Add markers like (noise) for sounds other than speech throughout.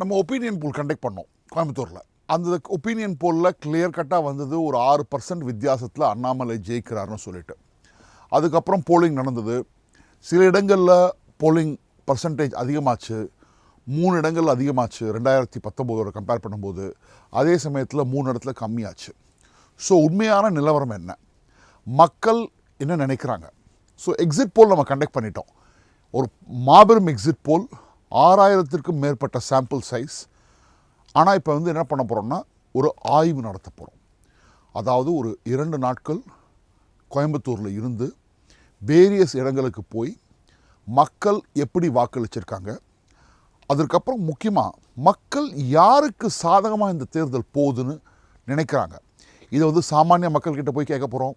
நம்ம opinion poll conduct பண்ணோம் கோயம்புத்தூரில். அந்த ஒப்பீனியன் போலில் கிளியர் கட்டாக வந்தது ஒரு ஆறு பர்சன்ட் வித்தியாசத்தில் அண்ணாமலை ஜெயிக்கிறாருன்னு சொல்லிட்டு. அதுக்கப்புறம் போலிங் நடந்தது. சில இடங்களில் போலிங் பர்சன்டேஜ் அதிகமாச்சு. மூணு இடங்கள் அதிகமாச்சு ரெண்டாயிரத்தி பத்தொம்போதோட கம்பேர் பண்ணும்போது. அதே சமயத்தில் மூணு இடத்துல கம்மியாச்சு. ஸோ உண்மையான நிலவரம் என்ன? மக்கள் என்ன நினைக்கிறாங்க? ஸோ எக்ஸிட் போல் நம்ம கண்டக்ட் பண்ணிட்டோம். ஒரு மாபெரும் எக்ஸிட் போல் ஆறாயிரத்திற்கும் மேற்பட்ட சாம்பிள் சைஸ் ஆனால் இப்போ வந்து என்ன பண்ண போகிறோம்னா ஒரு ஆய்வு நடத்த போகிறோம் அதாவது ஒரு இரண்டு நாட்கள் கோயம்புத்தூரில் இருந்து வேரியஸ் இடங்களுக்கு போய் மக்கள் எப்படி வாக்களிச்சிருக்காங்க அதற்கப்புறம் முக்கியமாக மக்கள் யாருக்கு சாதகமாக இந்த தேர்தல் போகுதுன்னு நினைக்கிறாங்க. இதை வந்து சாமானிய மக்கள்கிட்ட போய் கேட்க போகிறோம்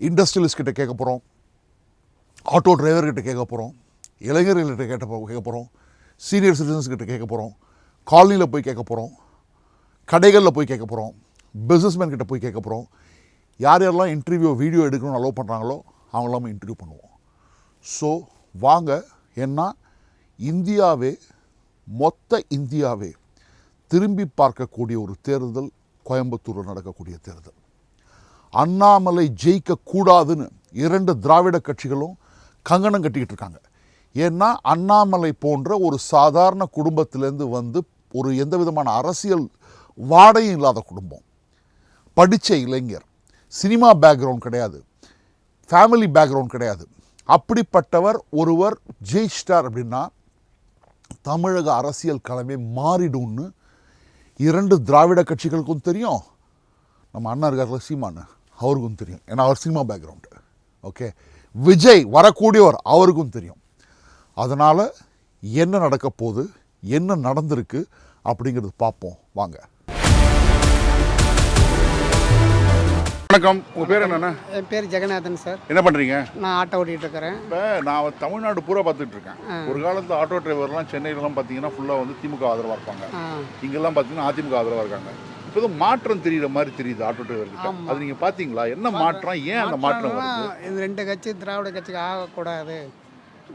இண்டஸ்ட்ரியலிஸ்ட் கிட்ட கேட்க போகிறோம் ஆட்டோ டிரைவர்கிட்ட கேட்க போகிறோம் இளைஞர்கள்கிட்ட கேட்ட போ- கேட்க போகிறோம் சீனியர் சிட்டிசன்ஸ்கிட்ட கேட்க போகிறோம் காலனியில் போய் கேட்க போகிறோம் கடைகளில் போய் கேட்க போகிறோம் பிஸ்னஸ்மேன் கிட்ட போய் கேட்க போகிறோம் யார் யாரெல்லாம் இன்டர்வியூ வீடியோ எடுக்கணும்னு அலோவ் பண்ணுறாங்களோ அவங்களாம இன்டர்வியூ பண்ணுவோம். ஸோ வாங்க ஏன்னா இந்தியாவே மொத்த இந்தியாவே திரும்பி பார்க்கக்கூடிய ஒரு தேர்தல் கோயம்புத்தூரில் நடக்கக்கூடிய தேர்தல். அண்ணாமலை ஜெயிக்கக்கூடாதுன்னு இரண்டு திராவிட கட்சிகளும் கங்கணம் கட்டிக்கிட்டு இருக்காங்க. ஏன்னா அண்ணாமலை போன்ற ஒரு சாதாரண குடும்பத்திலேருந்து வந்து ஒரு எந்த விதமான அரசியல் வாடையும் இல்லாத குடும்பம். படித்த இளைஞர். சினிமா பேக்ரவுண்ட் கிடையாது. ஃபேமிலி பேக்ரவுண்ட் கிடையாது. அப்படிப்பட்டவர் ஒருவர் ஜெயிச்சிட்டார் அப்படின்னா தமிழக அரசியல் களமே மாறிடும்னு இரண்டு திராவிட கட்சிகளுக்கும் தெரியும். நம்ம அண்ணா இருக்கார்ல சீமானு? அவருக்கும் தெரியும். ஏன்னா அவர் சினிமா பேக்ரவுண்டு ஓகே விஜய் வரக்கூடியவர் அவருக்கும் தெரியும். அதனால் என்ன நடக்க போகுது என்ன நடந்திருக்கு அப்படிங்கிறது பார்ப்போம். வாங்க. வணக்கம். உங்கள் பேர் என்னண்ணா? என் பேர் ஜெகநாதன் சார். என்ன பண்ணுறீங்க நான் ஆட்டோ ஓட்டிகிட்டு இருக்கிறேன் இப்போ நான் தமிழ்நாடு பூரா பார்த்துட்டு இருக்கேன் ஒரு காலத்தில் ஆட்டோ டிரைவர்லாம் சென்னையிலலாம் பார்த்தீங்கன்னா ஃபுல்லாக வந்து திமுக ஆதரவாக இருப்பாங்க. இங்கெல்லாம் பார்த்தீங்கன்னா அதிமுக ஆதரவாக இருக்காங்க. இப்போ மாற்றம் தெரியுற மாதிரி தெரியுது ஆட்டோ டிரைவருக்கு ஆமா. அது நீங்கள் பார்த்தீங்களா? என்ன மாற்றம். ஏன் அந்த மாற்றம் வருது? இந்த ரெண்டு கட்சி திராவிட கட்சிக்கு ஆகக்கூடாது.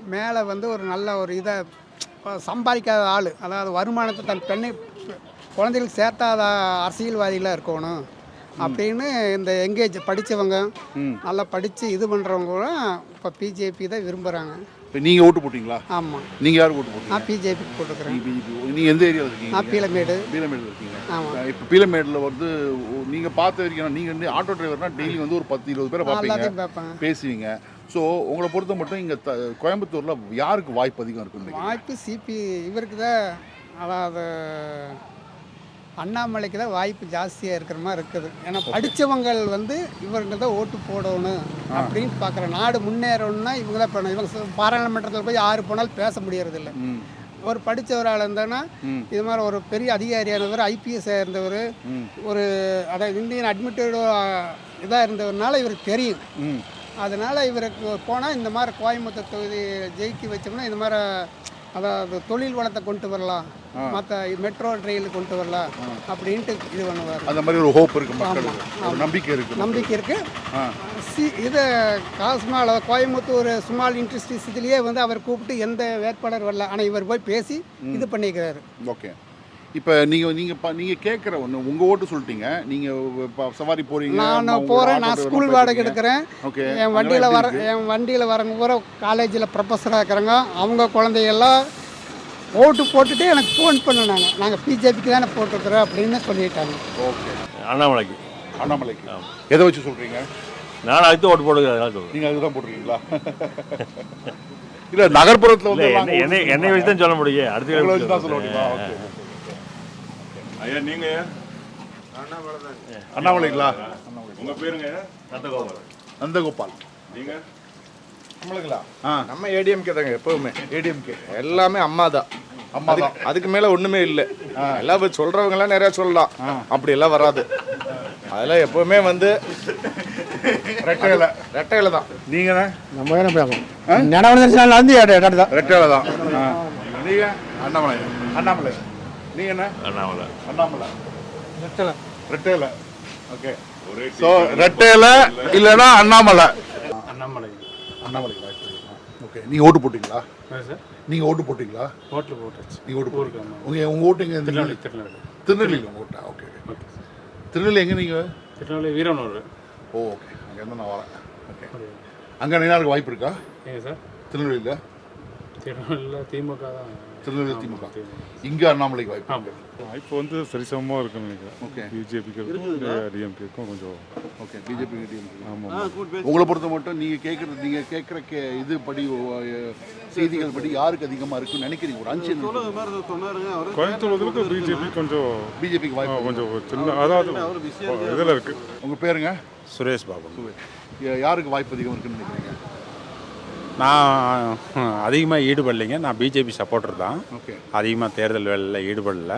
மேலே வந்து ஒரு நல்ல ஒரு இதை சம்பாதிக்காத ஆள். அதாவது வருமானத்தை தன் பெண்ணை குழந்தைகளுக்கு சேர்த்தாத அரசியல்வாதிகளாக இருக்கணும் அப்படின்னு இந்த எங்கேஜ் படித்தவங்க நல்லா படித்து இது பண்ணுறவங்க கூட இப்போ பிஜேபி தான் விரும்புகிறாங்க இப்போ நீங்கள் ஓட்டு போட்டீங்களா? ஆமாம் நீங்கள் யாருக்கு ஓட்டு போட்டீங்க? நான் பிஜேபிக்கு போட்டுக்கிறேன். நீங்க BJP. நீங்க எந்த ஏரியாவில் இருக்கீங்க? நான் பீலமேடு. பீலமேடில் இருக்கீங்க. ஆமாம் இப்போ பீலமேடில் வந்து ஒ- நீங்க பார்த்த வரைக்கும் நீங்க வந்து ஆட்டோ டிரைவர்னா டெய்லி வந்து ஒரு பத்து இருபது பேரை பார்ப்பீங்க. பேசுவீங்க. ஸோ உங்களை பொறுத்த மட்டும் இங்கே த கோயம்புத்தூர்ல யாருக்கு வாய்ப்பு அதிகம் இருக்குன்னு வாய்ப்பு சிபி இவருக்கு தான் அதாவது அண்ணாமலைக்கு தான் வாய்ப்பு ஜாஸ்தியாக இருக்கிற மாதிரி இருக்குது. ஏன்னா படித்தவங்கள் வந்து இவருக்கு தான் ஓட்டு போடணும் அப்படின்னு பார்க்குற நாடு முன்னேறணும்னா இவங்க தான் பண்ணணும். இவங்க பாராளுமன்றத்தில் போய் யாரு போனாலும் பேச முடியறதில்ல. ஒரு படித்தவரால் இருந்தானா. இது மாதிரி ஒரு பெரிய அதிகாரியானவர் ஐபிஎஸ் இருந்தவர் ஒரு அதாவது இந்தியன் அட்மிட்டட் இதாக இருந்தவர்னால இவருக்கு தெரியும். அதனால் இவருக்கு போனால் இந்த மாதிரி கோயம்புத்தூர் தொகுதி ஜெயிக்க வச்சோம்னா இந்த மாதிரி அதாவது தொழில் வளத்தை கொண்டு வரலாம். மற்ற மெட்ரோ ரயில் கொண்டு வரலாம் அப்படின்ட்டு இது பண்ணுவார். அந்த மாதிரி ஒரு ஹோப் இருக்கு மக்களுக்கு. நம்பிக்கை இருக்கு நம்பிக்கை இருக்கு. சி இது காஸ்மால் கோயம்புத்தூர் ஸ்மால் இண்டஸ்ட்ரீஸ் இதுலேயே வந்து அவர் கூப்பிட்டு எந்த வேட்பாளர் வரல. ஆனால் இவர் போய் பேசி இது பண்ணிக்கிறாரு. ஓகே. இப்போ நீங்கள் நீங்கள் ப நீங்கள் கேட்குற ஒன்று உங்கள் ஓட்டு சொல்லிட்டீங்க. நீங்கள் இப்போ சவாரி போறீங்க நான் போகிறேன் நான் ஸ்கூல் வாடகை எடுக்கிறேன். ஓகே. என் வண்டியில் வர என் வண்டியில் வரவங்க பூரா காலேஜில் ப்ரொஃபஸராக இருக்கிறாங்க அவங்க குழந்தைகள்லாம் ஓட்டு போட்டுட்டு எனக்கு ஃபோன் பண்ணுனாங்க. நாங்கள் பிஜேபிக்கு தானே போட்டிருக்கிறோம் அப்படின்னு சொல்லிட்டாங்க. ஓகே. அண்ணாமலைக்கு. அண்ணாமலைக்கு. எதை வச்சு சொல்கிறீங்க நான் அதுக்கு ஓட்டு போடுறது நீங்கள் அதுதான் போட்டிருக்கீங்களா? (laughs) இல்லை நகர்ப்புறத்தில் இல்லை வந்து என்னை என்னை என்னை வச்சு தான் சொல்ல முடியும். அடுத்த வச்சு தான் சொல்ல முடியுமா? ஓகே. ஐயா நீங்க? அண்ணாமலைங்களா உங்க பேருங்க? நந்தகோபால். நந்தகோபால். நம்மளுங்களா? நம்ம ஏடிஎம்கே தாங்க எப்பவுமே. ஏடிஎம்கே எல்லாமே அம்மா தான். அம்மா தான். அதுக்கு- மேல ஒண்ணுமே இல்லை. எல்லாம் சொல்றவங்க எல்லாம் நிறைய சொல்லலாம். அப்படி எல்லாம் வராது. அதெல்லாம் எப்பவுமே வந்து ரெட்டையில. ரெட்டையில தான். நீங்கண்ணே நம்ம என்ன பார்க்கணும் நடவடிக்கை வந்து இடம் தான். ரெட்டையில தான். நீங்க? அண்ணாமலை. அண்ணாமலை. நீங்க என்ன? அண்ணாமலை. அண்ணாமலை. ரெட்டையில ரெட்டையில ஓகே ஸோ ரெட்டையில இல்லைன்னா அண்ணாமலை. அண்ணாமலை. அண்ணாமலை வாய்ப்பு ஓகே நீங்க ஓட்டு போட்டீங்களா? சார்? நீங்க ஓட்டு போட்டீங்களா? ஹோட்டல் போட்டாச்சு. நீங்க ஓட்டு போட்டீங்க உங்க உங்க ஓட்டு எங்க திருநெல்வேலி திருநெல்வேலி. திருநெல்வேலி உங்க ஓட்டா? ஓகே திருநெல்வேலி எங்க நீங்க? திருநெல்வேலி வீரனூர் ஓ ஓகே அங்க இருந்து நான் வரேன். ஓகே. அங்க நினைவுக்கு வாய்ப்பு இருக்கா? ஏங்க சார்? திருநெல்வேலியில? திருநெல்வேலியில் திமுக தான். திருநெல்வேலி திமுக. இங்க அண்ணாமலைக்கு வாய்ப்பு இருக்கு. இப்போ வந்து சரிசமமாக இருக்குன்னு நினைக்கிறேன். ஓகே. பிஜேபிக்கு டிஎம்கேக்கும் கொஞ்சம் ஓகே பிஜேபி ஆமாம் உங்களை பொறுத்த மட்டும் நீங்க கேட்கறது நீங்க கேட்குற கே இது படி செய்திகள் படி யாருக்கு அதிகமா இருக்குன்னு நினைக்கிறீங்க? ஒரு அஞ்சு கோயம்புத்தூர் பிஜேபி கொஞ்சம் பிஜேபிக்கு வாய்ப்பு கொஞ்சம் சின்ன அதாவது இதில் இருக்கு. உங்க பேருங்க? சுரேஷ் பாபு. யாருக்கு வாய்ப்பு அதிகம் இருக்குன்னு நினைக்கிறீங்க? நான் அதிகமாக ஈடுபடலைங்க. நான் பிஜேபி சப்போர்ட்டர் தான். ஓகே. அதிகமாக தேர்தல் வேலையில் ஈடுபடல.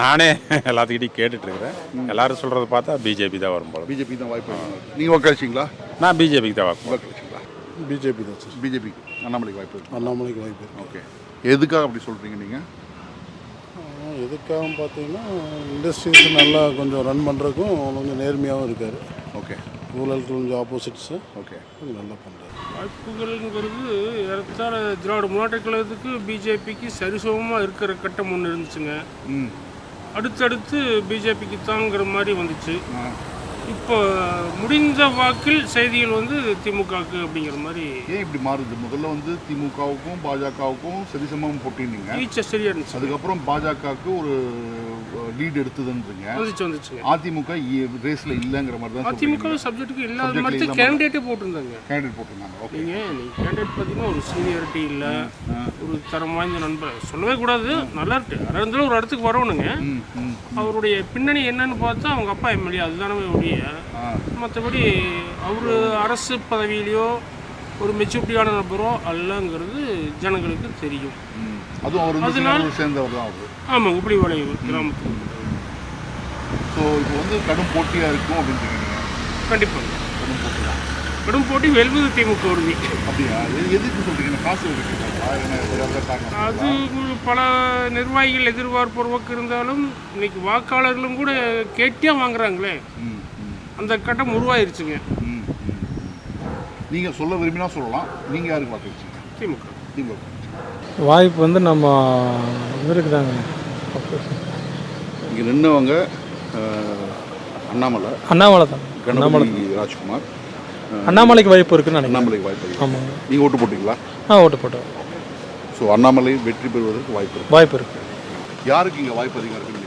நானே எல்லாத்துக்கிட்டையும் கேட்டுட்ருக்கிறேன். எல்லாரும் சொல்கிறத பார்த்தா பிஜேபி தான் வரும் போல. பிஜேபி தான் வாய்ப்பு அதிகம். நீங்க வாக்களிச்சிங்களா நான் பிஜேபிக்கு தான் வாக்கு வாக்களிச்சிங்களா பிஜேபி தான் சார். பிஜேபி அண்ணாமலைக்கு வாய்ப்பு இருக்கு. அண்ணாமலைக்கு வாய்ப்பு ஓகே. எதுக்காக அப்படி சொல்றீங்க நீங்க? எதுக்காக பார்த்தீங்கன்னா இண்டஸ்ட்ரீஸ் நல்லா கொஞ்சம் ரன் பண்ணுறதுக்கும் கொஞ்சம் நேர்மையாகவும் இருக்கார். ஓகே. ஊழலுக்கு கொஞ்சம் ஆப்போசிட்ஸு ஓகே கொஞ்சம் நல்லா பண்ணுறாரு வாய்ப்புகள்ங்கிறது ஏறத்தாழ திராவிட முன்னேற்ற கழகத்துக்கு பிஜேபிக்கு சரிசமமாக இருக்கிற கட்டம் ஒன்று இருந்துச்சுங்க. ம். அடுத்தடுத்து பிஜேபிக்கு தாங்கிற மாதிரி வந்துச்சு. இப்போ முடிந்த வாக்கில் செய்திகள் வந்து திமுகவுக்கு அப்படிங்கிற மாதிரி ஏன் இப்படி மாறுது? முதல்ல வந்து திமுகவுக்கும் பாஜகவுக்கும் சரிசமம் போட்டிருந்தீங்க. ஈச்ச சரியா இருந்துச்சு. அதுக்கப்புறம் பாஜகவுக்கு ஒரு லீட் எடுத்ததுன்றீங்க. வந்துச்சு வந்துச்சுங்க. அதிமுக ரேஸ்ல இல்லைங்கிற மாதிரி தான் அதிமுக சப்ஜெக்ட்டுக்கு இல்லாத மாதிரி கேண்டிடேட்டே போட்டிருந்தாங்க. கேண்டிடேட் போட்டிருந்தாங்க ஓகே நீங்கள் நீங்கள் கேண்டிடேட் பார்த்தீங்கன்னா ஒரு சீனியாரிட்டி இல்லை ஒரு தரம் வாய்ந்த நண்பர் சொல்லவே கூடாது நல்லா இருக்கு. இருந்தாலும் ஒரு இடத்துக்கு வரணுங்க. அவருடைய பின்னணி என்னன்னு பார்த்தா அவங்க அப்பா எம்எல்ஏ அதுதானே ஒழிய. மற்றபடி அவர் அரசு பதவியிலையோ ஒரு மெச்சூரிட்டியான நபரோ அல்லங்கிறது ஜனங்களுக்கு தெரியும். அதுவும் அவர் வந்து சேர்ந்தவர் தான் அவர். ஆமாங்க இப்படி கிராமத்தில் ஸோ இப்போ வந்து கடும் போட்டியா இருக்கும் அப்படின்னு சொல்றீங்க. கண்டிப்பாங்க கடும் போட்டி தான். கடும் போட்டி வெல்வது திமுக உறுதி. அப்படியா? எது- எதுக்கு சொல்றீங்க? காசு அது பல நிர்வாகிகள் எதிர்பார்ப்பவர்க்கு இருந்தாலும் இன்னைக்கு வாக்காளர்களும் கூட கேட்டியாக வாங்குறாங்களே. அந்த கட்டம் உருவாயிருச்சுங்க. நீங்கள் சொல்ல விரும்பினா சொல்லலாம். நீங்கள் யாருக்கு வாக்களிச்சீங்க? திமுக. திமுக. வாய்ப்பு வந்து நம்ம இவருக்கு தாங்க இங்கே நின்னவங்க அண்ணாமலை அண்ணாமலை. தான் கணபதி ராஜ்குமார். அண்ணாமலைக்கு வாய்ப்பு இருக்குன்னு நினைக்கிறேன். அண்ணாமலைக்கு வாய்ப்பு அதிகம். ஆமாங்க. நீங்க ஓட்டு போட்டீங்களா? ஆ ஓட்டு போட்டோம். ஸோ அண்ணாமலை வெற்றி பெறுவதற்கு வாய்ப்பு இருக்கு. வாய்ப்பு இருக்கு. யாருக்கு இங்கே வாய்ப்பு அதிகம் இருக்குன்னு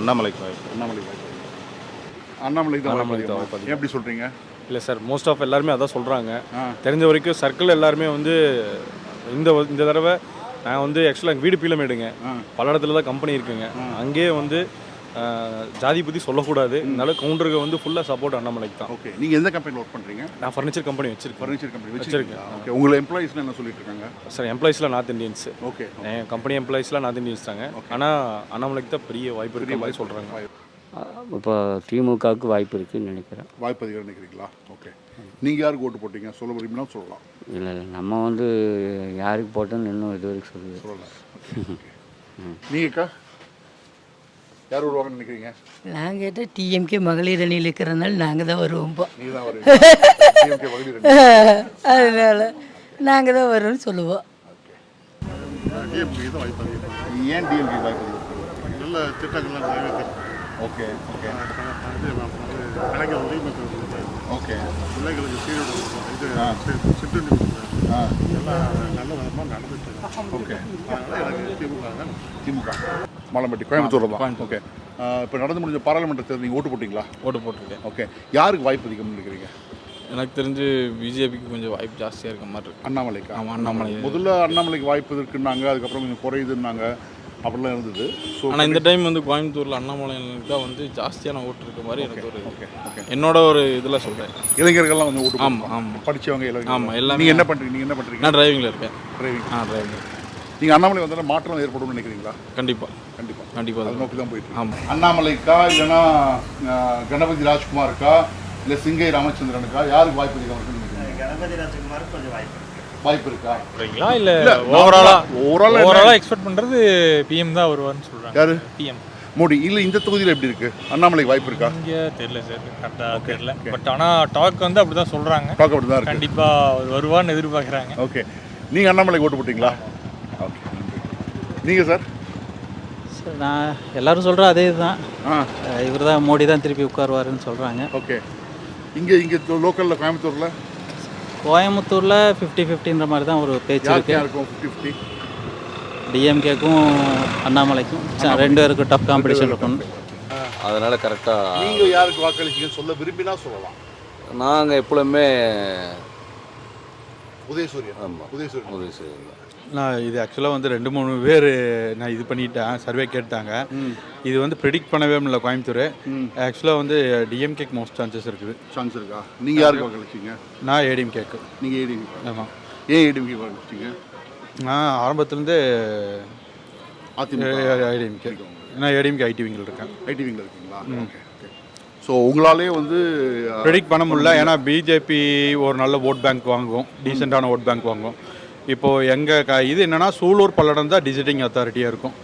அண்ணாமலைக்கு வாய்ப்பு. அண்ணாமலை வாய்ப்பு. அண்ணாமலைக்கு தான் அண்ணாமலைக்கு தான்? வாய்ப்பு எப்படி சொல்றீங்க? இல்லை சார் மோஸ்ட் ஆஃப் எல்லாருமே அதான் சொல்கிறாங்க. தெரிஞ்ச வரைக்கும் சர்க்கிள் எல்லாருமே வந்து இந்த இந்த தடவை நான் வந்து ஆக்சுவலாக எங்கள் வீடு பீலமேடுங்க. பல இடத்துல தான் கம்பெனி இருக்குங்க. அங்கேயே வந்து ஜாதி பற்றி சொல்லக்கூடாது. அதனால கவுண்டருக்கு வந்து ஃபுல்லாக சப்போர்ட் அண்ணாமலைக்கு தான். ஓகே நீங்க எந்த கம்பெனியில் ஒர்க் பண்றீங்க? நான் ஃபர்னிச்சர் கம்பெனி வச்சிருக்கேன். ஃபர்னிச்சர் கம்பெனி வச்சிருக்கேன். ஓகே உங்களை எம்ப்ளாயிஸ் என்ன சொல்லிட்டு இருக்காங்க? சார் எம்ப்ளாயிஸ்லாம் நார்த் இந்தியன்ஸ் ஓகே என் கம்பெனி எம்ப்ளாயிஸ்லாம் நார்த் இந்தியன்ஸ் தாங்க. ஆனால் அண்ணாமலைக்கு தான் பெரிய வாய்ப்பு இருக்கிற மாதிரி சொல்கிறாங்க இப்போ திமுகவுக்கு வாய்ப்பு இருக்குன்னு நினைக்கிறேன். வாய்ப்பு அதிகம் நினைக்கிறீங்களா? ஓகே நீங்க யாருக்கு ஓட்டு போட்டீங்க? சொல்ல விரும்பினா சொல்லலாம். இல்லை இல்லை நம்ம வந்து யாருக்கு போட்டோன்னு இன்னும் இது வரைக்கும் சொல்லுது சொல்லலாம் நீங்கக்கா? யார் வருவாங்கன்னு நினைக்கிறீங்க? நாங்கள் கேட்டால் டிஎம்கே மகளிர் அணியில் இருக்கிறதுனால நாங்கள் தான் வருவோம் இப்போ நீங்க தான் வருவீங்க. TMK மகளிர் அணி. அதனால நாங்கள் தான் வருவோம்னு சொல்லுவோம். டிஎம்கே தான் வாய்ப்பு அதிகம். ஏன் டிஎம்கே வாய்ப்பு நல்ல திட்டங்கள்லாம் நிறைவேற்ற ஓகே ஓகே. ஓகே. பிள்ளைகளுக்கு சீரோடு இது. சிற்றுண்டி ஆ. எல்லாம் நல்ல விதமாக நடந்துட்டு ஓகே. அதனால் எனக்கு திமுக தான் திமுக. மாலம்பட்டி கோயம்புத்தூர் தான். ஓகே. இப்போ நடந்து முடிஞ்ச பாராளுமன்ற தேர்தல் நீங்கள் ஓட்டு போட்டிங்களா? ஓட்டு போட்டிருக்கேன். ஓகே. யாருக்கு வாய்ப்பு அதிகம்னு நினைக்கிறீங்க? எனக்கு தெரிஞ்சு பிஜேபிக்கு கொஞ்சம் வாய்ப்பு ஜாஸ்தியாக இருக்க மாதிரி இருக்கு. அண்ணாமலைக்கு? ஆமா, அண்ணாமலை. முதல்ல அண்ணாமலைக்கு வாய்ப்பு இருக்குன்னாங்க அதுக்கப்புறம் கொஞ்சம் குறையுதுன்னாங்க. அப்படிலாம் இருந்தது. ஸோ ஆனால் இந்த டைம் வந்து கோயம்புத்தூரில் அண்ணாமலைக்கு தான் வந்து ஜாஸ்தியான ஓட்டு இருக்க மாதிரி எனக்கு ஒரு என்னோட ஒரு இதில் சொல்கிறேன் இளைஞர்கள்லாம் வந்து ஓட்டு ஆமாம். ஆமாம் படிச்சவங்க இளைஞர்கள் ஆமாம் எல்லாமே. நீங்கள் என்ன பண்ணுறீங்க நீங்கள் என்ன பண்ணுறீங்க நான் டிரைவிங்கில் இருக்கேன். டிரைவிங் ஆ டிரைவிங் நீங்கள் அண்ணாமலை வந்தாலும் மாற்றம் ஏற்படும்னு நினைக்கிறீங்களா? கண்டிப்பாக கண்டிப்பாக கண்டிப்பாக அது நோக்கி தான் போயிட்டு ஆமாம் அண்ணாமலைக்கா இல்லைன்னா கணபதி ராஜ்குமாருக்கா இல்லை சிங்கை ராமச்சந்திரனுக்கா? யாருக்கு வாய்ப்பு அதிகம் இருக்குன்னு நினைக்கிறீங்க? கணபதி ராஜகுமாருக்கு கொஞ்சம் வாய்ப்பு வாய்ப்பு இருக்கா அப்படிங்களா? இல்லை overall என்ன- ஓவராலாக எக்ஸ்பெக்ட் பண்ணுறது பிஎம் தான் வருவார்னு சொல்கிறாங்க யாரு? பிஎம் மோடி. இல்லை இந்த தொகுதியில் எப்படி இருக்கு? அண்ணாமலைக்கு வாய்ப்பு இருக்கா? இங்கே தெரியல சார் கரெக்டாக தெரியல. பட் ஆனால் டாக் வந்து அப்படி தான் சொல்கிறாங்க பார்க்க அப்படி தான் இருக்கு. கண்டிப்பாக அவர் வருவார்னு எதிர்பார்க்குறாங்க. ஓகே நீங்கள் அண்ணாமலைக்கு ஓட்டு போட்டீங்களா? ஓகே நீங்கள் சார் சார் நான் எல்லாரும் சொல்கிற அதே தான் ஆ. இவர் தான் மோடி தான் திருப்பி உட்காருவாருன்னு சொல்கிறாங்க ஓகே இங்கே இங்கே லோக்கலில் கோயம்புத்தூரில்? கோயம்புத்தூரில் ஃபிஃப்டி ஃபிஃப்டின்ற மாதிரி தான் ஒரு பேச்சு யாருக்கு இருக்கு. யாருக்கும் ஃபிஃப்டி ஃபிஃப்டி டிஎம்கேக்கும் அண்ணாமலைக்கும். ச- ரெண்டு பேருக்கும் டஃப் காம்படிஷன் இருக்கும் அதனால் கரெக்டாக நீங்கள் யாருக்கு வாக்களிச்சீங்கன்னு சொல்ல விரும்பினா சொல்லலாம். நாங்கள் எப்பொழுதுமே உதயசூரியன். ஆமாம் உதயசூரியன். உதவி செய்யலாம் நான் இது ஆக்சுவலாக வந்து ரெண்டு மூணு பேர் நான் இது பண்ணிட்டேன் சர்வே கேட்டாங்க. இது வந்து ப்ரெடிக்ட் பண்ணவே முடியல கோயம்புத்தூர். ஆக்சுவலாக வந்து டிஎம்கேக்கு மோஸ்ட் சான்சஸ் இருக்குது. சான்ஸ் இருக்கா? நீங்கள் யாருக்கு வாக்களிச்சீங்க? நான் ஏடிஎம் கேக்கு நீங்கள் ஏடிஎம்கே ஆமாம் ஏன் ஏடிஎம்கே வாக்களிச்சீங்க? நான் ஆரம்பத்துலேருந்து அதிமுக. ஐடிஎம்கே நான் ஏடிஎம்கே ஐடிவிங்கில் இருக்கேன். ஐடிவிங்கில் இருக்கீங்களா? ஓகே ஓகே ஸோ உங்களாலே வந்து ப்ரெடிக்ட் பண்ண முடியல. ஏன்னா பிஜேபி ஒரு நல்ல ஓட் பேங்க் வாங்குவோம். டீசெண்டான ஓட் பேங்க் வாங்குவோம். இப்போது எங்கள் க இது என்னென்னா சூலூர் பல்லடம் தான் டிசிட்டிங் அத்தாரிட்டியாக இருக்கும்.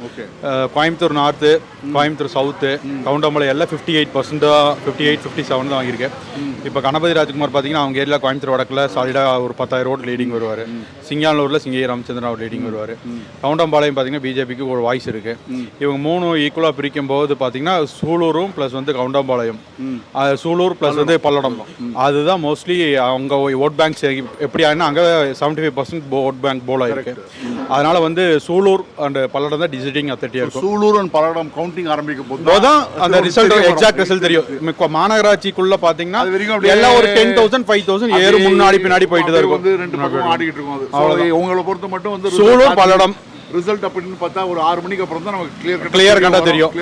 கோயம்புத்தூர் நார்த்து கோயம்புத்தூர் சவுத்து கவுண்டமலை எல்லாம் ஃபிஃப்டி எயிட் பர்சன்ட்டாக ஃபிஃப்டி எயிட் ஃபிஃப்டி செவன் தான் வாங்கியிருக்கேன். இப்போ கணபதி ராஜ்குமார் பார்த்தீங்கன்னா அவங்க ஏரியா கோயம்புத்தூர் வடக்கில் சாலிடாக ஒரு பத்தாயிரம் ஓட் லீடிங் வருவார். சிங்கானூரில் சிங்கை ராமச்சந்திரன் அவர் லீடிங் வருவார். கவுண்டம்பாளையம் பார்த்தீங்கன்னா பிஜேபிக்கு ஒரு வாய்ஸ் இருக்குது இவங்க மூணு ஈக்குவலாக பிரிக்கும் போது பார்த்தீங்கன்னா சூலூரும் ப்ளஸ் வந்து கவுண்டம்பாளையம். சூலூர் ப்ளஸ் வந்து பல்லடம். அதுதான் மோஸ்ட்லி அவங்க ஓட் பேங்க்ஸ் எப்படி ஆகுனா அங்கே seventy five percent vote bank போல் ஆயிருக்கு. அதனால வந்து சூலூர் அண்ட் பல்லடம் தான் டிசிட்டிங் அத்தாரிட்டியாக இருக்கும். சூலூர் அண்ட் பல்லடம் கவுண்டிங் ஆரம்பிக்கும் போது அப்போதான் அந்த ரிசல்ட் எக்ஸாக்ட் ரிசல்ட் தெரியும். மாநகராட்சிக்குள்ள பாத்தீங்கன்னா எல்லாம் ஒரு டென் தௌசண்ட் ஃபைவ் தௌசண்ட் ஏறு முன்னாடி பின்னாடி போயிட்டு தான் வந்து ரெண்டு இருக்கும் பக்கம் ஆடிக்கிட்டு இருக்கும் அவ்வளவுதான். உங்களை பொறுத்த மட்டும் வந்து சூலூர் பல்லடம். ரிசல்ட் அப்படின்னு பார்த்தா ஒரு ஆறு மணிக்கு அப்புறம் தான் நமக்கு கிளியர் கிளியர் கண்டா தெரியும்.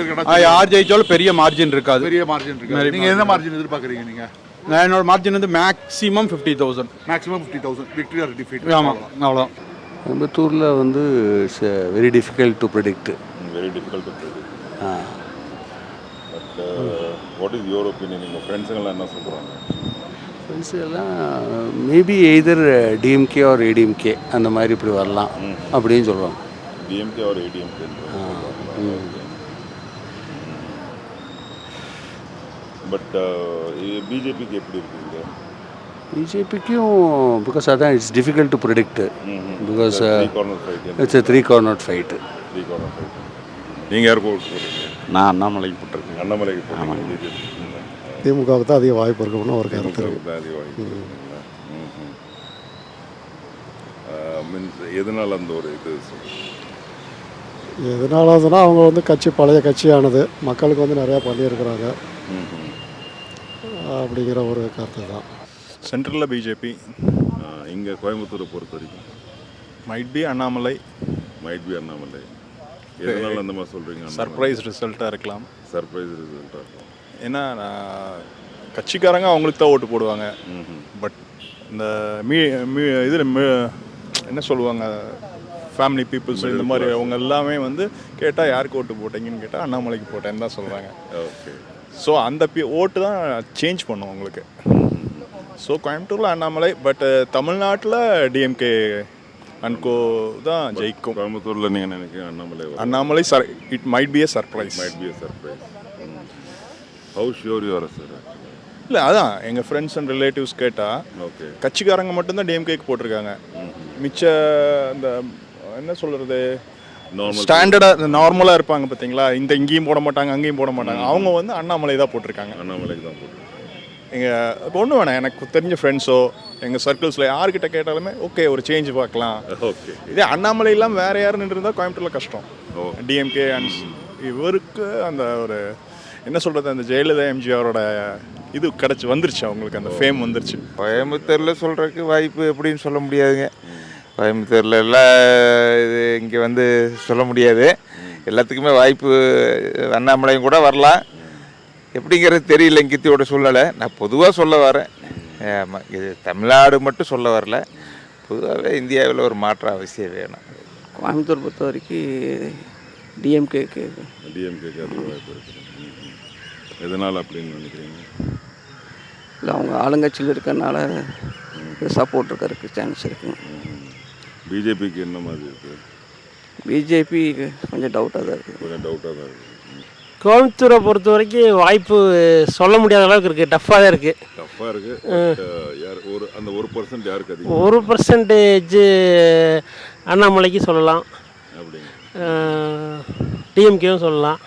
யார் ஜெயிச்சாலும் பெரிய மார்ஜின் இருக்காது. பெரிய மார்ஜின் இருக்கு Very நீங்க எந்த. மார்ஜின் எதிர்பார்க்குறீங்க நீங்க? நான் என்னோட மார்ஜின் வந்து maximum fifty thousand maximum fifty thousand victory or defeat ஆமாம் அவ்வளோதான் கோயம்புத்தூரில் வந்து it's very difficult to predict very difficult to predict ah. But what is your opinion உங்கள் ஃப்ரெண்ட்ஸுங்கெல்லாம் என்ன சொல்கிறாங்க ஃப்ரெண்ட்ஸ் எல்லாம் maybe either DMK or ADMK அந்த மாதிரி இப்படி வரலாம் அப்படின்னு சொல்கிறாங்க டிஎம்கே ஒரு ஏடிஎம்கே பட் பிஜேபிக்கு எப்படி இருக்குது பிஜேபிக்கும் பிகாஸ் அதான் it's difficult to predict because it's three corner fight three corner fight நீங்கள் யாருக்கு நான் அண்ணாமலைக்கு போட்டிருக்கேன். அண்ணாமலைக்கு பிஜேபி திமுகவுக்கு தான் அதிக வாய்ப்பு இருக்கும்னு ஒரு கருத்து. இருக்கு மீன்ஸ் எதனால அந்த ஒரு இது? எதனால அவங்க வந்து கட்சி பழைய கட்சியானது. மக்களுக்கு வந்து நிறையா பண்ணியிருக்கிறாங்க. அப்படிங்கிற ஒரு கருத்து தான். சென்ட்ரலில் பிஜேபி இங்கே கோயம்புத்தூரை பொறுத்த வரைக்கும் might be Annamalai. Might be Annamalai. எதனால அந்த மாதிரி சொல்கிறீங்க சர்ப்ரைஸ் ரிசல்ட்டாக இருக்கலாம். சர்ப்ரைஸ் ரிசல்ட்டாக இருக்கும் ஏன்னா நான் கட்சிக்காரங்க அவங்களுக்கு தான் ஓட்டு போடுவாங்க. பட் இந்த மீ மீ இதில் என்ன சொல்லுவாங்க? ஃபேமிலி பீப்புள்ஸ் இந்த மாதிரி அவங்க எல்லாமே வந்து கேட்டால் யாருக்கு ஓட்டு போட்டீங்கன்னு கேட்டால் அண்ணாமலைக்கு போட்டேன்னு தான் சொல்கிறாங்க ஓகே. ஸோ அந்த பி ஓட்டு தான் சேஞ்ச் பண்ணும் உங்களுக்கு ஸோ கோயம்புத்தூரில் அண்ணாமலை பட் தமிழ்நாட்டில் டிஎம்கே அன்கோ தான் ஜெயிக்கும். கோயம்புத்தூரில் நீங்கள் நினைக்கிறீங்க Annamalai. Annamalai sir it might be a surprise might be a surprise. Sure you are, sir? இல்லை அதான். எங்கள் ஃப்ரெண்ட்ஸ் அண்ட் ரிலேட்டிவ்ஸ் கேட்டால் Okay. கட்சிக்காரங்க மட்டும்தான் டிஎம்கேக்கு போட்டிருக்காங்க. மிச்ச அந்த என்ன சொல்கிறது ஸ்டாண்டர்டாக நார்மலாக இருப்பாங்க பார்த்தீங்களா இந்த இங்கேயும் போட மாட்டாங்க அங்கேயும் போட மாட்டாங்க. அவங்க வந்து அண்ணாமலை தான் போட்டிருக்காங்க. அண்ணாமலைக்கு தான் போட்டு எங்கள் ஒன்று வேணாம். எனக்கு தெரிஞ்ச ஃப்ரெண்ட்ஸோ எங்கள் சர்க்கிள்ஸில் யார்கிட்ட கேட்டாலுமே ஓகே ஒரு சேஞ்ச் பார்க்கலாம். ஓகே இதே அண்ணாமலை இல்லாமல் வேறு யாரும் இருந்தால் கோயம்புத்தூரில் கஷ்டம். டிஎம்கே அண்ட் இவருக்கு அந்த ஒரு என்ன சொல்கிறது அந்த ஜெயலலிதா எம்ஜிஆரோட இது கிடச்சி வந்துருச்சு அவங்களுக்கு அந்த ஃபேம் வந்துருச்சு. கோயம்புத்தூரில் சொல்கிறதுக்கு வாய்ப்பு எப்படின்னு சொல்ல முடியாதுங்க. கோயம்புத்தூரில் எல்லாம் இது இங்கே வந்து சொல்ல முடியாது. எல்லாத்துக்குமே வாய்ப்பு அண்ணாமலையும் கூட வரலாம். எப்படிங்கிறது தெரியல இங்கித்தியோட சூழ்நிலை. நான் பொதுவாக சொல்ல வரேன். ஆமாம் இது தமிழ்நாடு மட்டும் சொல்ல வரல. பொதுவாகவே இந்தியாவில் ஒரு மாற்றம் அவசியம் வேணும். கோயம்புத்தூர் பொறுத்த வரைக்கும் டிஎம்கேக்கு டிஎம்கேக்கு அதிக வாய்ப்பு இருக்குது எதனால் அப்படின்னு நினைக்கிறீங்க? இல்லை அவங்க ஆளுங்கட்சியில் இருக்கறனால சப்போர்ட் இருக்கிறதுக்கு சான்ஸ் இருக்குங்க பிஜேபிக்கு என்ன மாதிரி இருக்குது பிஜேபி கொஞ்சம் டவுட்டாக தான் இருக்குது கொஞ்சம் டவுட்டாக தான் இருக்குது கோயம்புத்தூரை பொறுத்த வரைக்கும் வாய்ப்பு சொல்ல முடியாத அளவுக்கு இருக்குது டஃப்பாக தான் இருக்குது டஃப்பாக இருக்குது யார் ஒரு அந்த ஒரு பர்சன்ட் யாருக்கு அதிகம்? ஒரு பர்சன்டேஜ் அண்ணாமலைக்கு சொல்லலாம். அப்படிங்க டிஎம்கேவும் சொல்லலாம்.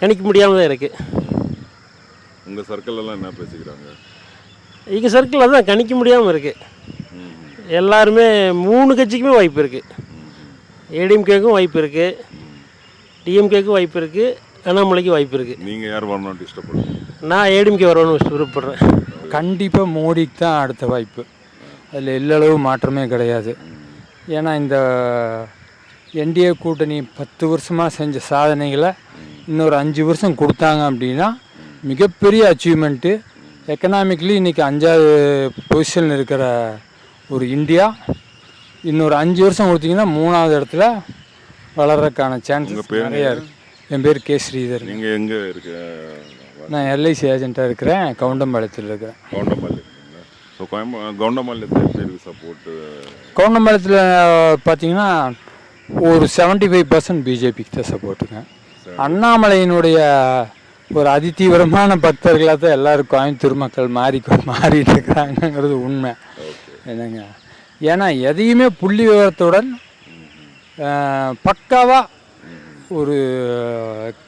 கணிக்க முடியாமல் தான் இருக்குது உங்கள் சர்க்கிள் எல்லாம் என்ன பேசிக்கிறாங்க? எங்கள் சர்க்கிள் அதான் கணிக்க முடியாமல் இருக்குது எல்லாருமே மூணு கட்சிக்குமே வாய்ப்பு இருக்குது ஏடிஎம்கேக்கும் வாய்ப்பு இருக்குது டிஎம்கேக்கும் வாய்ப்பு இருக்குது அண்ணாமலைக்கு வாய்ப்பு இருக்குது நீங்கள் யார் வரணும்னு இஷ்டப்படுறீங்க நான் ஏடிஎம்கே வரணும்னு விருப்பப்படுறேன். கண்டிப்பாக மோடிக்கு தான் அடுத்த வாய்ப்பு. அதில் எல்லளவு மாற்றமே கிடையாது. ஏன்னா இந்த என்டிஏ கூட்டணி பத்து வருஷமாக செஞ்ச சாதனைகளை இன்னொரு அஞ்சு வருஷம் கொடுத்தாங்க அப்படின்னா மிகப்பெரிய அச்சீவ்மெண்ட்டு எக்கனாமிக்கலி இன்றைக்கி அஞ்சாவது பொசிஷனில் இருக்கிற ஒரு இந்தியா. இன்னொரு அஞ்சு வருஷம் கொடுத்தீங்கன்னா மூணாவது இடத்துல வளர்றதுக்கான சான்சஸ் பேருங்க நிறையா இருக்குது என் பேர் கே ஸ்ரீதர். நீங்கள் எங்கே இருக்க? நான் எல்ஐசி ஏஜென்ட்டாக இருக்கிறேன். கவுண்டம்பாளையத்தில் இருக்கிறேன். கவுண்டமல்லி ஸோ கோயம்பு கவுண்டமல்லியத்தில் எப்படி இருக்குது சப்போர்ட்டு கவுண்டம்பாளையத்தில் பார்த்தீங்கன்னா ஒரு செவன்ட்டி ஃபைவ் பர்சன்ட் பிஜேபிக்கு தான் சப்போர்ட்டுங்க அண்ணாமலையினுடைய ஒரு அதிதீவிரமான பக்தர்களாக தான் எல்லாரும் கோயம்புத்தூர் மக்கள் மாறி மாறிட்டு இருக்கிறாங்கங்கிறது உண்மை. என்னங்க? ஏன்னா எதையுமே புள்ளி விவரத்துடன் பக்காவாக ஒரு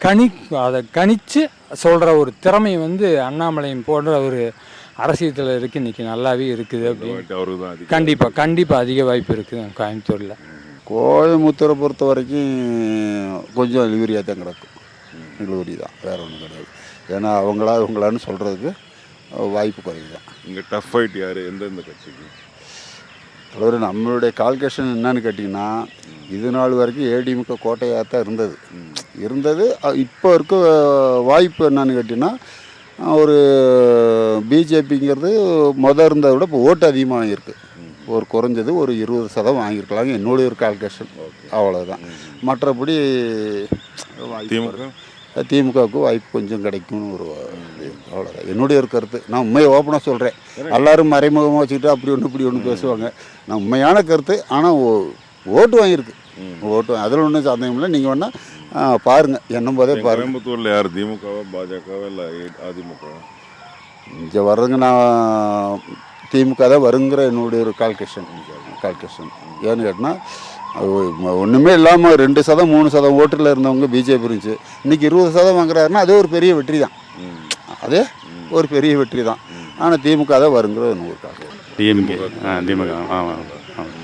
கணி அதை கணித்து சொல்கிற ஒரு திறமை வந்து அண்ணாமலையும் போன்ற ஒரு அரசியத்தில் இருக்கு. இன்னைக்கு நல்லாவே இருக்குது அப்படின்னு. கண்டிப்பாக கண்டிப்பாக அதிக வாய்ப்பு இருக்குது கோயம்புத்தூரில். கோயம்புத்தூரை பொறுத்த வரைக்கும் கொஞ்சம் இழுவரியாக தான் கிடக்கும். இழுவரி தான். வேற ஒன்றும் கிடையாது. ஏன்னா அவங்களா இவங்களான்னு சொல்கிறதுக்கு வாய்ப்பு குறைவு தான் இங்கே டஃப் ஃபைட் யார்? எந்தெந்த கட்சிக்கு? தலைவர் நம்மளுடைய கால்குலேஷன் என்னன்னு கேட்டிங்கன்னா இது நாள் வரைக்கும் ஏடிஎம்கே கோட்டையாக தான் இருந்தது. இருந்தது. இப்போ இருக்க வாய்ப்பு என்னன்னு கேட்டிங்கன்னா ஒரு பிஜேபிங்கிறது மொதல் இருந்ததை விட இப்போ ஓட்டு அதிகமாக இருக்குது ஒரு குறைஞ்சது ஒரு இருபது சதம் வாங்கியிருக்கலாங்க. என்னுடைய ஒரு கால்குலேஷன் அவ்வளோதான் மற்றபடி திமுக? திமுகவுக்கு வாய்ப்பு கொஞ்சம் கிடைக்கும்னு ஒரு அவ்வளோதான் என்னுடைய ஒரு கருத்து. நான் உண்மையை ஓப்பனாக சொல்கிறேன் எல்லாரும் மறைமுகமாக வச்சுக்கிட்டு அப்படி ஒன்று இப்படி ஒன்று பேசுவாங்க. நான் உண்மையான கருத்து. ஆனால் ஓட்டு வாங்கியிருக்கு. ஓட்டு அதில் ஒன்றும் சந்தேகம் இல்லை. நீங்கள் வேணால் பாருங்கள் என்னும் போதே பாருங்கள் கோயம்புத்தூரில் யார்? திமுகவா பாஜகவா இல்லை அதிமுகவா? இங்கே வர்றதுங்க நான் திமுக தான் வருங்கிற என்னுடைய ஒரு கால்குலேஷன் கால்குலேஷன் ஏன்னு கேட்டால் ஒன்றுமே இல்லாமல் ரெண்டு சதம் மூணு சதம் ஓட்டில் இருந்தவங்க பிஜேபி இருந்துச்சு. இன்றைக்கி இருபது சதம் வாங்குறாருன்னா அதே ஒரு பெரிய வெற்றி தான். அதே ஒரு பெரிய வெற்றி தான். ஆனால் திமுக தான் வருங்கிற ஒரு கால்குலேஷன் டிஎம்கே. ஆ திமுக. ஆமாம் ஆமாம்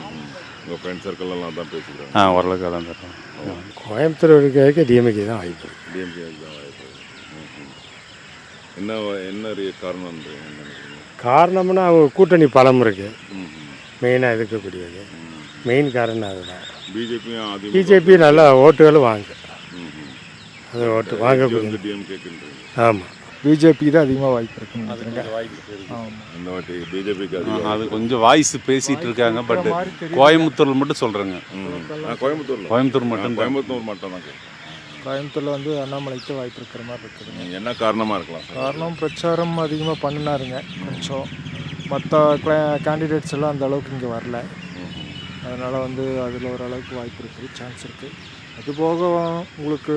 உங்கள் ஃப்ரெண்ட் சர்க்கிள் எல்லாம் தான் பேசிக்கிறாங்க. ஆ ஓரளவுக்கு அதான் தரோம் கோயம்புத்தூர் இருக்க டிஎம்கே தான் வாய்ப்பு இருக்கு. டிஎம்கே தான் வாய்ப்பு. என்ன என்ன காரணம்? காரணம்னா அவங்க கூட்டணி பலம் இருக்கு. ம், மெயினாக இருக்கக்கூடியது. மெயின் காரணம் அதுதான். அதிமுக பிஜேபி நல்லா ஓட்டுகளும் வாங்க. அது ஓட்டு டிஎம்கேக்குன்றீங்க ஆமாம் பிஜேபிக்கு தான் அதிகமாக வாய்ப்பு அதிகம் அது கொஞ்சம் வாய்ஸ் பேசிட்டு இருக்காங்க பட் கோயம்புத்தூர்ல மட்டும் சொல்றேங்க. கோயம்புத்தூர்ல. கோயம்புத்தூர் மட்டும். கோயம்புத்தூர் மட்டும் தான். கோயம்புத்தூரில் வந்து அண்ணாமலைக்கு வாய்ப்பு இருக்கிற மாதிரி இருக்குதுங்க என்ன காரணமா இருக்கலாம் காரணம் பிரச்சாரம் அதிகமாக பண்ணினாருங்க கொஞ்சம். மற்ற கேண்டிடேட்ஸ் எல்லாம் அந்த அளவுக்கு இங்கே வரல. அதனால் வந்து அதில் ஓரளவுக்கு வாய்ப்பு இருக்குது சான்ஸ் இருக்குது அது போக உங்களுக்கு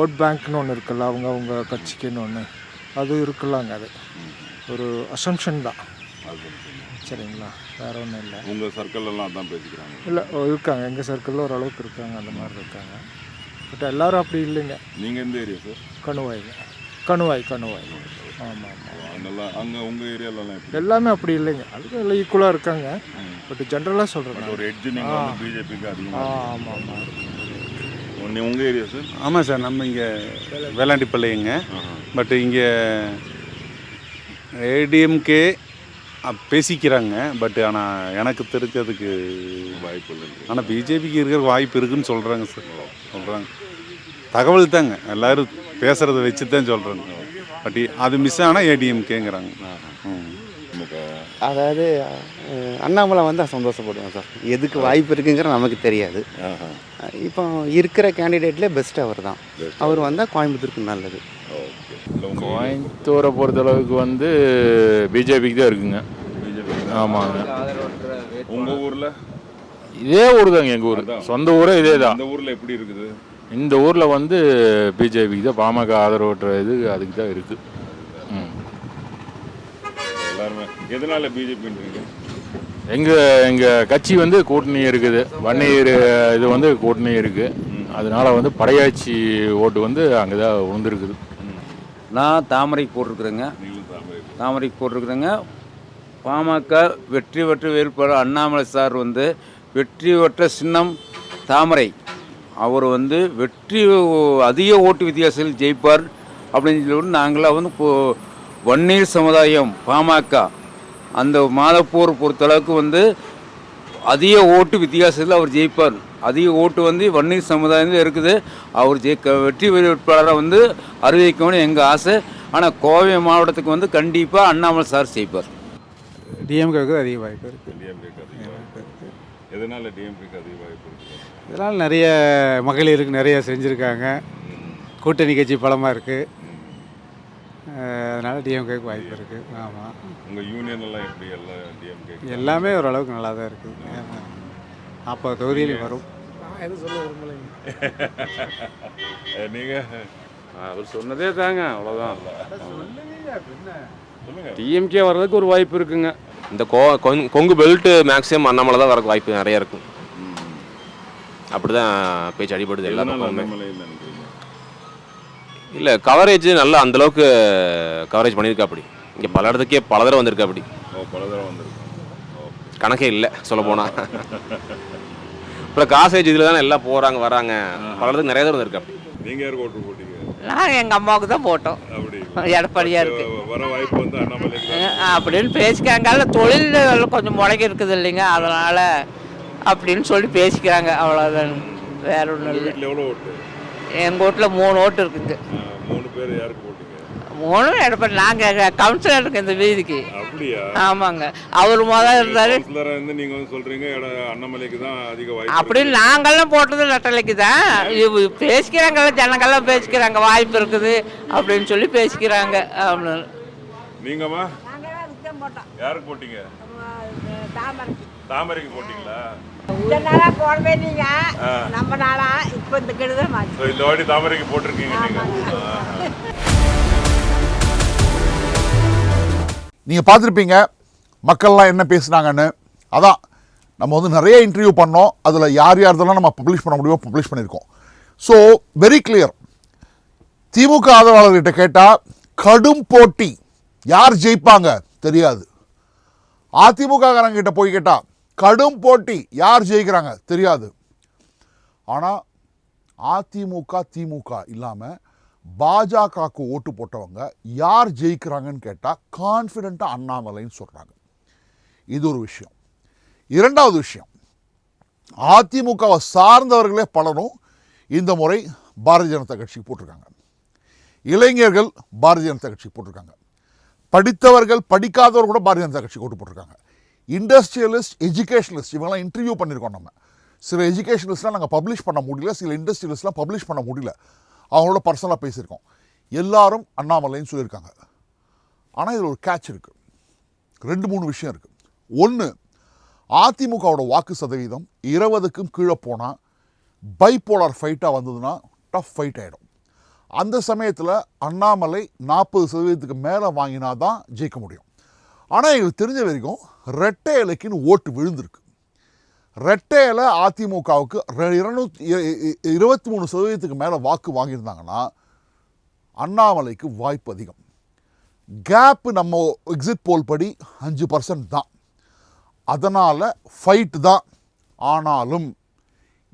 ஓட் பேங்க்னு ஒன்று இருக்குல்ல அவங்க அவங்க கட்சிக்குன்னு ஒன்று அது இருக்கலாங்க அது. ஒரு அசம்ஷன் தான். சரிங்களா? வேற ஒன்றும் இல்லை. உங்க சர்க்கிள் எல்லாம் அதான் பேசிக்கிறாங்க. இல்லை இருக்காங்க. எங்கள் சர்க்கிளில் ஓரளவுக்கு இருக்காங்க அந்த மாதிரி இருக்காங்க. பட் எல்லாரும் அப்படி இல்லைங்க. நீங்க எந்த ஏரியா சார் கணுவாய்ங்க கணுவாய் கணுவாய். ஆமாம். ஆமாம் நல்லா அங்க உங்க ஏரியாலலாம் எல்லாமே அப்படி இல்லைங்க. அதுக்கு எல்லாம் ஈக்குவலாக இருக்காங்க. பட் ஜென்ரலாக சொல்கிறேன் ஒரு எட்ஜ் நீங்க வந்து பிஜேபிக்கு ஆமாம். ஆமாம் உங்க- உங்க ஏரியா சார் ஆமாம் சார் நம்ம இங்கே வேளாண்டிப்பள்ளிங்க பட் இங்கே ஏடிஎம்கே பேசிக்கிறாங்க பட் ஆனால் எனக்கு தெரிஞ்சதுக்கு வாய்ப்பு இல்லை ஆனால் பிஜேபிக்கு இருக்கிற வாய்ப்பு இருக்குன்னு சொல்கிறாங்க சார் சொல்கிறாங்க தகவல் தாங்க எல்லாரும் பேசுகிறத வச்சு தான் சொல்கிறாங்க பட் அது மிஸ் ஆனால் ஏடிஎம்கேங்கிறாங்க. அதாவது அண்ணாமலை வந்தால் சந்தோஷப்படுவேன் சார் எதுக்கு வாய்ப்பு இருக்குங்கிற நமக்கு தெரியாது. இப்போ இருக்கிற கேண்டிடேட்லேயே பெஸ்ட் அவர் தான். அவர். வந்தால் கோயம்புத்தூருக்கு நல்லது. கோயம்புத்தூரை பொறுத்தளவுக்கு வந்து பிஜேபிக்கு தான் இருக்குங்க. ஆமாங்க. உங்க ஊர்ல? இதே ஊர் தாங்க எங்கள் ஊர் சொந்த ஊரே இதே தான். இந்த ஊர்ல எப்படி இருக்குது? இந்த ஊரில் வந்து பிஜேபிக்கு தான் பாமக ஆதரவற்ற இது அதுக்கு தான் இருக்குது ம். எல்லாருமே. எதனால பிஜேபின்றீங்க எங்கள் எங்கள் கட்சி வந்து கூட்டணி இருக்குது. வன்னியர் இது வந்து கூட்டணி இருக்குது அதனால வந்து படையாட்சி ஓட்டு வந்து அங்கே தான் விழுந்துருக்குது நான் தாமரைக்கு போட்டிருக்கிறேங்க. தாமரைக்கு போட்டிருக்கிறேங்க. பாமக வெற்றி பெற்ற வேட்பாளர் அண்ணாமலை சார் வந்து வெற்றி பெற்ற சின்னம் தாமரை. அவர் வந்து வெற்றி அதிக ஓட்டு வித்தியாசத்தில் ஜெயிப்பார் அப்படின்னு சொல்லி நாங்களாம் வந்து வன்னீர் சமுதாயம் பாமக அந்த மாதப்பூர் பொறுத்தளவுக்கு வந்து அதிக ஓட்டு வித்தியாசத்தில் அவர் ஜெயிப்பார். அதிக ஓட்டு வந்து வன்னீர் சமுதாயம் இருக்குது. அவர் ஜெயிக்க வெற்றி வேட்பாளரை வந்து அறிவிக்கணும்னு எங்கள் ஆசை. ஆனால் கோவை மாவட்டத்துக்கு வந்து கண்டிப்பாக அண்ணாமலை சார் ஜெயிப்பார். டிஎம்கேக்கு அதிக வாய்ப்பு இருக்குது டிஎம்கேக்கு அதிக வாய்ப்பு இருக்கு. எதனால டிஎம்கேக்கு அதிக வாய்ப்பு இருக்கு? இதனால் நிறைய மகளிருக்கு நிறைய செஞ்சுருக்காங்க. கூட்டணி கட்சி பலமாக இருக்குது அதனால் டிஎம்கேக்கு வாய்ப்பு இருக்குது ஆமாம் உங்க யூனியன் எல்லாம் எப்படி? எல்லாம் டிஎம்கே எல்லாமே ஓரளவுக்கு நல்லா தான் இருக்குது நாற்பது தொகுதியிலையும் வரும். எதுவும் சொல்ல நீங்க? அவர் சொன்னதே தாங்க அவ்வளோதான் டிஎம்கே வர்றதுக்கு ஒரு வாய்ப்பு இருக்குங்க. இந்த கோ கொங்- கொங்கு பெல்ட் மேக்ஸிமம் அண்ணாமலை தான் வரக்கு வாய்ப்பு நிறைய இருக்கும். அப்படி தான் பேச்சு அடிபடுது எல்லா பக்கமுமே. இல்லை கவரேஜ் நல்லா அந்த அளவுக்கு கவரேஜ் பண்ணியிருக்கா அப்படி இங்கே பல இடத்துக்கே பல தடவை வந்திருக்கா. அப்படி கணக்கே இல்லை சொல்ல போனால் அப்புறம் காசேஜ் இதில் தானே எல்லாம் போகிறாங்க வராங்க. பல இடத்துக்கு நிறைய தடவை வந்திருக்கா அப்படி நீங்க யாருக்கு ஓட்டு போட்டீங்க? நாங்கள் எங்கள் அம்மாவுக்கு தான் போட்டோம். அப்படி எடப்பாடியா இருக்கு. அப்படின்னு பேசிக்கிறாங்க தொழில் கொஞ்சம் முடங்கி இருக்குது இல்லைங்க அதனால் அப்படின்னு சொல்லி பேசிக்கிறாங்க அவ்வளோதான் வேற ஒன்றும் இல்லை. எங்கள் வீட்டில் மூணு ஓட்டு இருக்குங்க. ஆ, மூணு பேர் யாருக்கு மூணு எடப்பாடி நாங்கள் கவுன்சிலர் இருக்கு இந்த வீதிக்கு. அப்படியா? ஆமாங்க. அவர் முதல் இருந்தார். கவுன்சிலரா இருந்து நீங்க வந்து சொல்றீங்க எட- அண்ணாமலைக்கு தான் அதிக வாய்ப்பு அப்படின்னு நாங்கள்லாம் போட்டது நட்டலைக்கு தான். பேசிக்கிறாங்கல்ல ஜனங்கள்லாம் பேசிக்கிறாங்க வாய்ப்பு இருக்குது அப்படின்னு சொல்லி பேசிக்கிறாங்க. அப்படின்னு நீங்கம்மா யாருக்கு போட்டீங்க? தாமரைக்கு. போட்டீங்களா? இந்த நாளா போடவே நீங்க. நம்ம நாளா இப்போ இந்த கெடுதல் இந்த வாட்டி தாமரைக்கு போட்டிருக்கீங்க நீங்க. நீங்கள் பார்த்துருப்பீங்க மக்கள்லாம் என்ன பேசுனாங்கன்னு. அதான் நம்ம வந்து நிறைய இன்டர்வியூ பண்ணோம். அதில் யார் யார் இதெல்லாம் நம்ம பப்ளிஷ் பண்ண முடியுமோ பப்ளிஷ் பண்ணியிருக்கோம். ஸோ வெரி கிளியர் திமுக ஆதரவாளர்கிட்ட கேட்டால் கடும் போட்டி. யார் ஜெயிப்பாங்க? தெரியாது. அதிமுக கிட்ட போய் கேட்டால் கடும் போட்டி. யார் ஜெயிக்கிறாங்க? தெரியாது. ஆனால் அதிமுக திமுக இல்லாமல் பாஜகவுக்கு ஓட்டு போட்டவங்க யார் ஜெயிக்கிறாங்கன்னு கேட்டால் கான்ஃபிடெண்ட்டாக அண்ணாமலைன்னு சொல்கிறாங்க இது ஒரு விஷயம். இரண்டாவது விஷயம். அதிமுகவை சார்ந்தவர்களே பலரும் இந்த முறை பாரதிய ஜனதா கட்சிக்கு போட்டிருக்காங்க. இளைஞர்கள் பாரதிய ஜனதா கட்சிக்கு போட்டிருக்காங்க. படித்தவர்கள் படிக்காதவர் கூட பாரதிய ஜனதா கட்சிக்கு ஓட்டு போட்டிருக்காங்க. இண்டஸ்ட்ரியலிஸ்ட் எஜுகேஷனலிஸ்ட் இவங்கெல்லாம் இன்டர்வியூ பண்ணியிருக்கோம் நம்ம. சில எஜுகேஷனலிஸ்ட்லாம் நாங்கள் பப்ளிஷ் பண்ண முடியல சில இண்டஸ்ட்ரியலிஸ்ட்லாம் பப்ளிஷ் பண்ண முடியல. அவங்களோட பர்சனலாக பேசியிருக்கோம். எல்லாரும் அண்ணாமலைன்னு சொல்லியிருக்காங்க. ஆனால் இதில் ஒரு கேட்ச் இருக்குது ரெண்டு மூணு விஷயம் இருக்குது ஒன்று அதிமுகவோட வாக்கு சதவீதம் இருபதுக்கும் கீழே போனால் பைப்போலார் ஃபைட்டாக வந்ததுன்னா டஃப் ஃபைட் ஆகிடும் அந்த சமயத்தில் அண்ணாமலை நாற்பது சதவீதத்துக்கு மேலே வாங்கினா தான் ஜெயிக்க முடியும். ஆனால் எங்களுக்கு தெரிஞ்ச வரைக்கும் ரெட்டை இலைக்குன்னு ஓட்டு விழுந்திருக்கு. ரெட்டையில் அதிமுகவுக்கு ரெ- இருநூத்தி இருபத்தி மூணு சதவீதத்துக்கு மேலே வாக்கு வாங்கியிருந்தாங்கன்னா அண்ணாமலைக்கு வாய்ப்பு அதிகம். கேப்பு நம்ம எக்ஸிட் போல் படி அஞ்சு பர்சன்ட் தான். அதனால் ஃபைட் தான். ஆனாலும்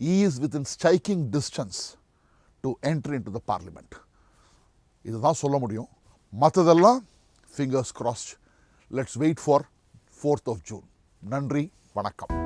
is within striking distance to entry into the parliament இதுதான் சொல்ல முடியும். மற்றதெல்லாம் fingers crossed let's wait for fourth of June நன்றி வணக்கம்.